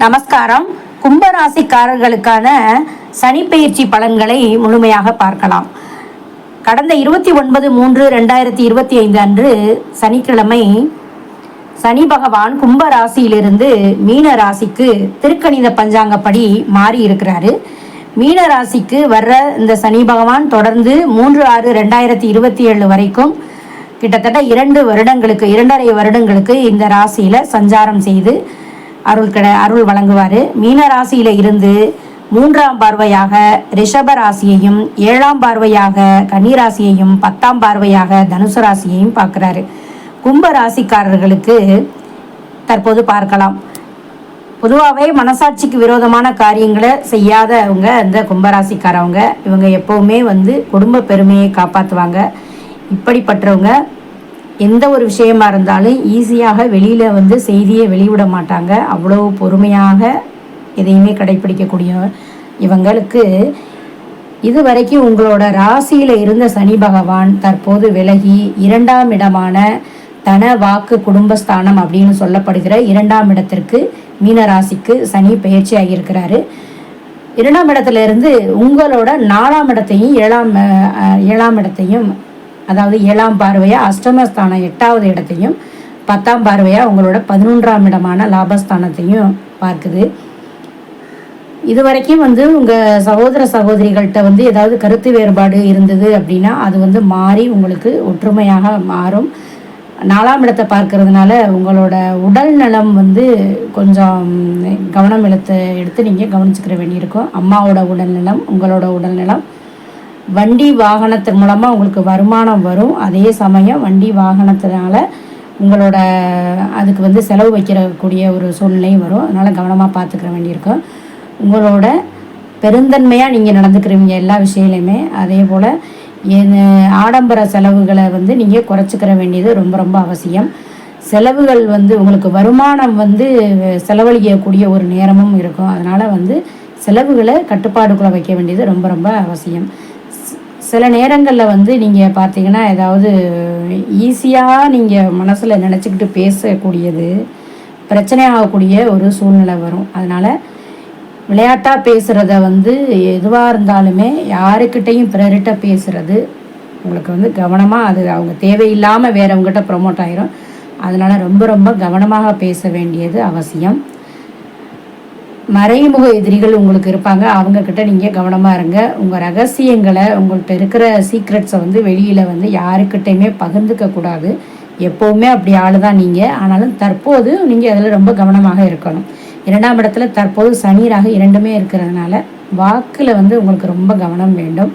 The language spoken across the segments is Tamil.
நமஸ்காரம். கும்பராசிக்காரர்களுக்கான சனிப்பெயர்ச்சி பலன்களை முழுமையாக பார்க்கலாம். கடந்த இருபத்தி ஒன்பது மூன்று ரெண்டாயிரத்தி இருபத்தி ஐந்து அன்று சனிக்கிழமை சனி பகவான் கும்ப ராசியிலிருந்து மீன ராசிக்கு திருக்கணித பஞ்சாங்கப்படி மாறி இருக்கிறாரு மீன ராசிக்கு வர்ற இந்த சனி பகவான் தொடர்ந்து மூன்று ஆறு ரெண்டாயிரத்தி இருபத்தி ஏழு வரைக்கும் கிட்டத்தட்ட இரண்டு வருடங்களுக்கு இரண்டரை வருடங்களுக்கு இந்த ராசியில சஞ்சாரம் செய்து அருள் கிட அருள் வழங்குவார். மீன ராசியில இருந்து மூன்றாம் பார்வையாக ரிஷப ராசியையும் ஏழாம் பார்வையாக கன்னிராசியையும் பத்தாம் பார்வையாக தனுசு ராசியையும் பார்க்குறாரு. கும்ப ராசிக்காரர்களுக்கு தற்போது பார்க்கலாம். பொதுவாகவே மனசாட்சிக்கு விரோதமான காரியங்களை செய்யாதவங்க இந்த கும்பராசிக்காரவங்க இவங்க எப்போவுமே வந்து குடும்ப பெருமையை காப்பாற்றுவாங்க இப்படிப்பட்டவங்க எந்த ஒரு விஷயமா இருந்தாலும் ஈஸியாக வெளியில் வந்து செய்தியை வெளிவிட மாட்டாங்க. அவ்வளோ பொறுமையாக எதையுமே கடைப்பிடிக்கக்கூடிய இவங்களுக்கு இதுவரைக்கும் உங்களோட ராசியில் இருந்த சனி பகவான் தற்போது விலகி இரண்டாம் இடமான தன வாக்கு குடும்பஸ்தானம் அப்படின்னு சொல்லப்படுகிற இரண்டாம் இடத்திற்கு மீன ராசிக்கு சனி பயிற்சி ஆகியிருக்கிறாரு. இரண்டாம் இடத்துல இருந்து உங்களோட நாலாம் இடத்தையும் ஏழாம் ஏழாம் இடத்தையும் அதாவது ஏழாம் பார்வையாக அஷ்டமஸ்தானம் எட்டாவது இடத்தையும் பத்தாம் பார்வையாக உங்களோட பதினொன்றாம் இடமான லாபஸ்தானத்தையும் பார்க்குது. இது வரைக்கும் வந்து உங்கள் சகோதர சகோதரிகள்கிட்ட வந்து ஏதாவது கருத்து வேறுபாடு இருந்தது அப்படின்னா அது வந்து மாறி உங்களுக்கு ஒற்றுமையாக மாறும். நாலாம் இடத்தை பார்க்கறதுனால உங்களோட உடல் நலம் வந்து கொஞ்சம் கவனம் எடுத்து எடுத்து நீங்கள் கவனிச்சுக்கிற வேண்டியிருக்கும். அம்மாவோட உடல்நலம் உங்களோட உடல்நலம் வண்டி வாகனத்தின் மூலமாக உங்களுக்கு வருமானம் வரும். அதே சமயம் வண்டி வாகனத்தினால உங்களோட அதுக்கு வந்து செலவு வைக்கிறக்கூடிய ஒரு சூழ்நிலையும் வரும். அதனால் கவனமாக பார்த்துக்கிற வேண்டியிருக்கும் உங்களோட பெருந்தன்மையாக நீங்கள் நடந்துக்கிறவங்க எல்லா விஷயத்துலையுமே அதே போல் ஆடம்பர செலவுகளை வந்து நீங்கள் குறைச்சிக்கிற வேண்டியது ரொம்ப ரொம்ப அவசியம். செலவுகள் வந்து உங்களுக்கு வருமானம் வந்து செலவழிக்கக்கூடிய ஒரு நேரமும் இருக்கும். அதனால் வந்து செலவுகளை கட்டுப்பாடுக்குள்ளே வைக்க வேண்டியது ரொம்ப ரொம்ப அவசியம். சில நேரங்களில் வந்து நீங்கள் பார்த்தீங்கன்னா ஏதாவது ஈஸியாக நீங்கள் மனசில் நினச்சிக்கிட்டு பேசக்கூடியது பிரச்சனை ஆகக்கூடிய ஒரு சூழ்நிலை வரும். அதனால் விளையாட்டாக பேசுகிறத வந்து எதுவாக இருந்தாலுமே யாருக்கிட்டையும் பிறர்கிட்ட பேசுகிறது உங்களுக்கு வந்து கவனமாக அது அவங்க தேவையில்லாமல் வேறவங்ககிட்ட ப்ரொமோட் ஆயிரும். அதனால் ரொம்ப ரொம்ப கவனமாக பேச வேண்டியது அவசியம். மறைமுக எதிரிகள் உங்களுக்கு இருப்பாங்க. அவங்கக்கிட்ட நீங்கள் கவனமாக இருங்க. உங்கள் ரகசியங்களை உங்கள்கிட்ட இருக்கிற சீக்ரெட்ஸை வந்து வெளியில் வந்து யாருக்கிட்டையுமே பகிர்ந்துக்க கூடாது. எப்போவுமே அப்படி ஆள் தான் நீங்கள் ஆனாலும் தற்போது நீங்கள் அதில் ரொம்ப கவனமாக இருக்கணும். இரண்டாம் இடத்துல தற்போது சனீராக இரண்டுமே இருக்கிறதுனால வாக்கில் வந்து உங்களுக்கு ரொம்ப கவனம் வேண்டும்.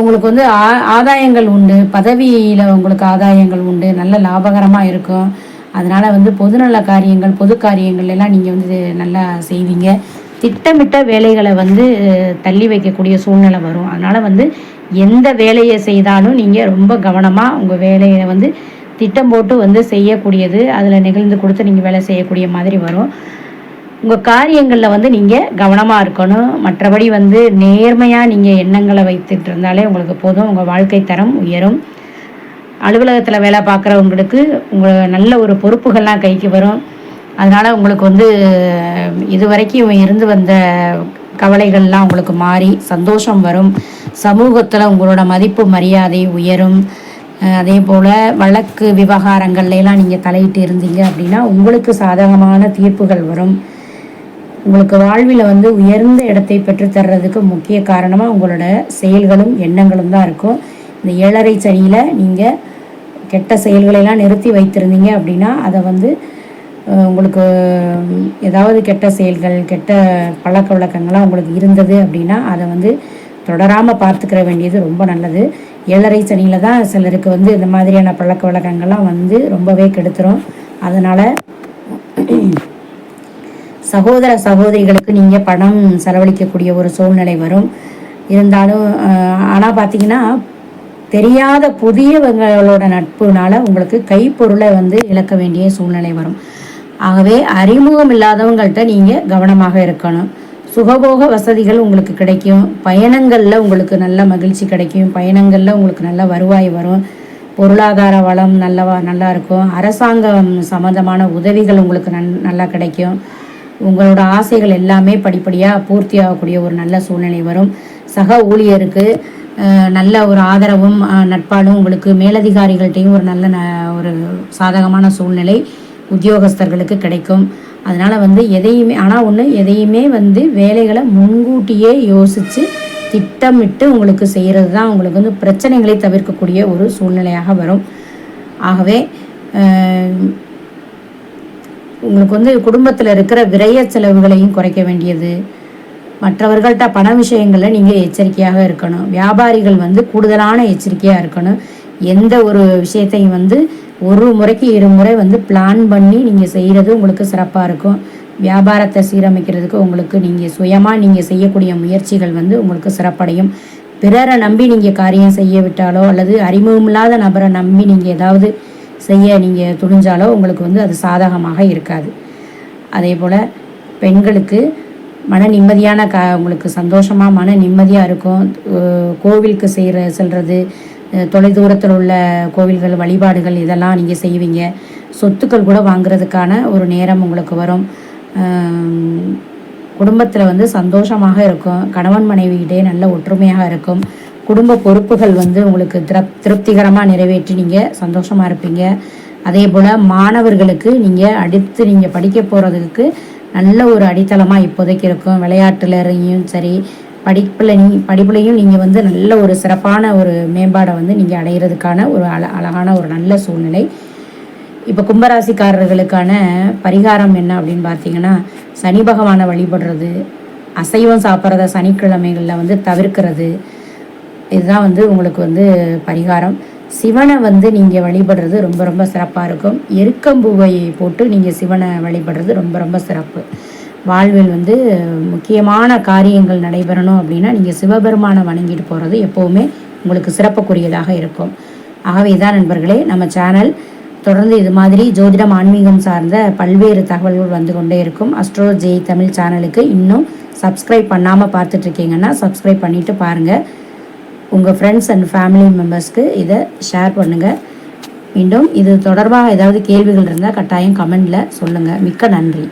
உங்களுக்கு வந்து ஆ ஆதாயங்கள் உண்டு. பதவியில் உங்களுக்கு ஆதாயங்கள் உண்டு. நல்ல லாபகரமாக இருக்கும். அதனால் வந்து பொதுநல காரியங்கள் பொது காரியங்கள் எல்லாம் நீங்கள் வந்து நல்லா செய்வீங்க. திட்டமிட்ட வேலைகளை வந்து தள்ளி வைக்கக்கூடிய சூழ்நிலை வரும். அதனால் வந்து எந்த வேலையை செய்தாலும் நீங்கள் ரொம்ப கவனமாக உங்கள் வேலையை வந்து திட்டம் போட்டு வந்து செய்யக்கூடியது அதில் நிகழ்ந்து கொடுத்து நீங்கள் வேலை செய்யக்கூடிய மாதிரி வரும். உங்கள் காரியங்களில் வந்து நீங்கள் கவனமாக இருக்கணும். மற்றபடி வந்து நேர்மையாக நீங்கள் எண்ணங்களை வைத்துட்டு இருந்தாலே உங்களுக்கு போதும். உங்கள் வாழ்க்கை தரம் உயரும். அலுவலகத்தில் வேலை பார்க்குறவங்களுக்கு உங்கள் நல்ல ஒரு பொறுப்புகள்லாம் கைக்கு வரும். அதனால் உங்களுக்கு வந்து இது வரைக்கும் இருந்து வந்த கவலைகள்லாம் உங்களுக்கு மாறி சந்தோஷம் வரும். சமூகத்தில் உங்களோட மதிப்பு மரியாதை உயரும். அதே போல் வழக்கு விவகாரங்கள்லாம் நீங்கள் தலையிட்டு இருந்தீங்க அப்படின்னா உங்களுக்கு சாதகமான தீர்ப்புகள் வரும். உங்களுக்கு வாழ்வில் வந்து உயர்ந்த இடத்தை பெற்றுத்தர்றதுக்கு முக்கிய காரணமாக உங்களோட செயல்களும் எண்ணங்களும் தான் இருக்கும். இந்த ஏழரை சனியில் நீங்கள் கெட்ட செயல்களெல்லாம் நிறுத்தி வைத்திருந்தீங்க அப்படின்னா அதை வந்து உங்களுக்கு ஏதாவது கெட்ட செயல்கள் கெட்ட பழக்க வழக்கங்கள்லாம் உங்களுக்கு இருந்தது அப்படின்னா அதை வந்து தொடராமல் பார்த்துக்கிற வேண்டியது ரொம்ப நல்லது. ஏழரை சனியில் தான் சிலருக்கு வந்து இந்த மாதிரியான பழக்க வழக்கங்கள்லாம் வந்து ரொம்பவே கெடுத்துரும். அதனால் சகோதர சகோதரிகளுக்கு நீங்கள் பணம் செலவழிக்கக்கூடிய ஒரு சூழ்நிலை வரும். இருந்தாலும் ஆனால் பார்த்தீங்கன்னா தெரியாத புதியவங்களோட நட்புனால உங்களுக்கு கைப்பொருளை வந்து இழக்க வேண்டிய சூழ்நிலை வரும். ஆகவே அறிமுகம் இல்லாதவங்கள்ட்ட நீங்கள் கவனமாக இருக்கணும். சுகபோக வசதிகள் உங்களுக்கு கிடைக்கும். பயணங்களில் உங்களுக்கு நல்ல மகிழ்ச்சி கிடைக்கும். பயணங்களில் உங்களுக்கு நல்ல வருவாய் வரும். பொருளாதார வளம் நல்லவா நல்லா இருக்கும். அரசாங்கம் சம்மந்தமான உதவிகள் உங்களுக்கு நன் நல்லா கிடைக்கும். உங்களோட ஆசைகள் எல்லாமே படிப்படியாக பூர்த்தி ஆகக்கூடிய ஒரு நல்ல சூழ்நிலை வரும். சக ஊழியருக்கு நல்ல ஒரு ஆதரவும் நட்பாடும் நட்பாலும் உங்களுக்கு மேலதிகாரிகள்கிட்டையும் ஒரு நல்ல ந- ஒரு சாதகமான சூழ்நிலை உத்தியோகஸ்தர்களுக்கு கிடைக்கும். அதனால் வந்து எதையுமே ஆனால் ஒன்று எதையுமே வந்து வேலைகளை முன்கூட்டியே யோசித்து திட்டமிட்டு உங்களுக்கு செய்கிறது தான் உங்களுக்கு வந்து பிரச்சனைகளை தவிர்க்கக்கூடிய ஒரு சூழ்நிலையாக வரும். ஆகவே உங்களுக்கு வந்து குடும்பத்தில் இருக்கிற விரைய செலவுகளையும் குறைக்க வேண்டியது மற்றவர்கள்ட்ட பண விஷயங்களில் நீங்கள் எச்சரிக்கையாக இருக்கணும். வியாபாரிகள் வந்து கூடுதலான எச்சரிக்கையாக இருக்கணும். எந்த ஒரு விஷயத்தையும் வந்து ஒரு முறைக்கு இரு முறை வந்து பிளான் பண்ணி நீங்கள் செய்கிறது உங்களுக்கு சிறப்பாக இருக்கும். வியாபாரத்தை சீரமைக்கிறதுக்கு உங்களுக்கு நீங்கள் சுயமாக நீங்கள் செய்யக்கூடிய முயற்சிகள் வந்து உங்களுக்கு சிறப்படையும். பிறரை நம்பி நீங்கள் காரியம் செய்ய விட்டாலோ அல்லது அறிமுகமில்லாத நபரை நம்பி நீங்கள் ஏதாவது செய்ய நீங்கள் துணிஞ்சாலோ உங்களுக்கு வந்து அது சாதகமாக இருக்காது. அதே போல் பெண்களுக்கு மன நிம்மதியான க உங்களுக்கு சந்தோஷமாக மன நிம்மதியாக இருக்கும். கோவிலுக்கு செய்கிற செல்வது தொலைதூரத்தில் உள்ள கோவில்கள் வழிபாடுகள் இதெல்லாம் நீங்கள் செய்வீங்க. சொத்துக்கள் கூட வாங்குறதுக்கான ஒரு நேரம் உங்களுக்கு வரும். குடும்பத்தில் வந்து சந்தோஷமாக இருக்கும். கணவன் மனைவிகிட்டே நல்ல ஒற்றுமையாக இருக்கும். குடும்ப பொறுப்புகள் வந்து உங்களுக்கு திருப் திருப்திகரமாக நிறைவேற்றி நீங்கள் சந்தோஷமாக இருப்பீங்க. அதே போல் மாணவர்களுக்கு நீங்கள் அடுத்து நீங்கள் படிக்க போகிறதுக்கு நல்ல ஒரு அடித்தளமாக இப்போதைக்கு இருக்கும். விளையாட்டுலையும் சரி படிப்பில் நீ படிப்புலையும் நீங்கள் வந்து நல்ல ஒரு சிறப்பான ஒரு மேம்பாடை வந்து நீங்கள் அடையிறதுக்கான ஒரு அழ அழகான ஒரு நல்ல சூழ்நிலை. இப்போ கும்பராசிக்காரர்களுக்கான பரிகாரம் என்ன அப்படின்னு பார்த்தீங்கன்னா சனி பகவானை வழிபடுறது அசைவம் சாப்பிட்றத சனிக்கிழமைகளில் வந்து தவிர்க்கிறது. இதுதான் வந்து உங்களுக்கு வந்து பரிகாரம். சிவனை வந்து நீங்கள் வழிபடுறது ரொம்ப ரொம்ப சிறப்பாக இருக்கும். எருக்கம்பூவை போட்டு நீங்கள் சிவனை வழிபடுறது ரொம்ப ரொம்ப சிறப்பு. வாழ்வில் வந்து முக்கியமான காரியங்கள் நடைபெறணும் அப்படின்னா நீங்கள் சிவபெருமானை வணங்கிட்டு போகிறது எப்போவுமே உங்களுக்கு சிறப்புக்குரியதாக இருக்கும். ஆகவே தான் நண்பர்களே நம்ம சேனல் தொடர்ந்து இது மாதிரி ஜோதிடம் ஆன்மீகம் சார்ந்த பல்வேறு தகவல்கள் வந்து கொண்டே இருக்கும். அஸ்ட்ரோ ஜெய் தமிழ் சேனலுக்கு இன்னும் சப்ஸ்கிரைப் பண்ணாமல் பார்த்துட்ருக்கீங்கன்னா சப்ஸ்கிரைப் பண்ணிவிட்டு பாருங்கள் உங்கள் ஃப்ரெண்ட்ஸ் அண்ட் ஃபேமிலி மெம்பர்ஸ்க்கு இதை ஷேர் பண்ணுங்கள் மீண்டும் இது தொடர்பாக ஏதாவது கேள்விகள் இருந்தால் கட்டாயம் கமெண்டில் சொல்லுங்கள் மிக்க நன்றி.